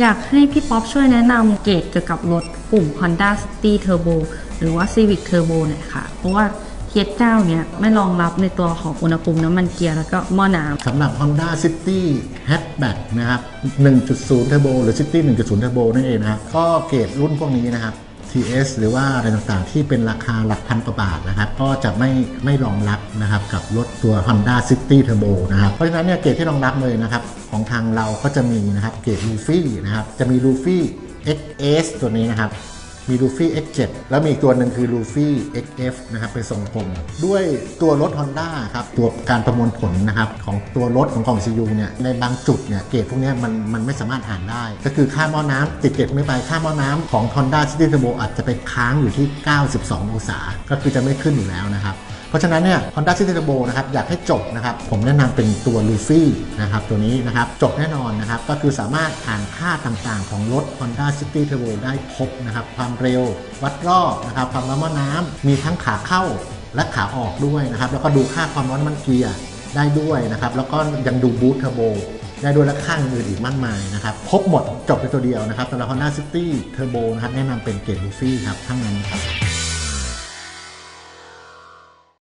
อยากให้พี่ป๊อปช่วยแนะนำเกรดเกี่ยวกับรถกลุ่ม Honda City Turbo หรือว่า Civic Turbo หน่อยค่ะ เพราะว่าเทียเจ้าเนี่ยไม่รองรับในตัวของอุณหภูมิน้ำมันเกียร์แล้วก็หม้อน้ำ สำหรับ Honda City Hatchback นะครับ 1.0 Turbo หรือ City 1.0 Turbo นั่นเองนะครับ ก็เกรดรุ่นพวกนี้นะครับ TS หรือว่าอะไรต่างๆ ที่เป็นราคาหลักพันกว่าบาทนะครับ ก็จะไม่ไม่รองรับนะครับกับรถตัว Honda City Turbo นะครับ เพราะฉะนั้นเนี่ยเกรดที่รองรับเลยนะครับ ของทางเราก็จะมีนะครับเกรด Luffy นะครับ จะมี Luffy XS ตัวนี้นะครับ มีลูฟี่ X7 แล้วมีอีกตัวหนึ่งคือลูฟี่ XF นะครับเป็นทรงกลมด้วยตัวรถ Honda ครับตัวการประมวลผลนะครับของตัวรถของกล่อง CU เนี่ยในบางจุดเนี่ยเกรดพวกนี้มันมันไม่สามารถอ่านได้ ก็คือค่าหม้อน้ำติดเกรดไม่ไปค่าหม้อน้ำของ Honda City Turbo อาจจะไปค้างอยู่ที่ 92 องศา ก็คือจะไม่ขึ้นอยู่แล้วนะ รับเพราะฉะนั้นเนี่ย Honda City Turbo นะครับอยากให้จบนะครับผมแนะนำเป็นตัว l u f y นะครับตัวนี้นะครับจบแน่นอนนะครับก็คือสามารถอ่านค่าต่างๆ ของรถ Honda City Turbo ได้ครบนะครับความเร็ว วัดรอบนะครับความร้อนน้ำมีทั้งขาเข้าและขาออกด้วยนะครับแล้วก็ดูค่าความร้อนมันเกียร์ได้ด้วยนะครับแล้วก็ยังดูบูทเทอร์โบได้ด้วยและข้างอื่นอีกมากมายนะครับครบหมดจบในตัวเดียวนะครับสำหรับ Honda City Turbo นะครับแนะนำเป็นเกรด Luffy ครับทั้งนั้นครับ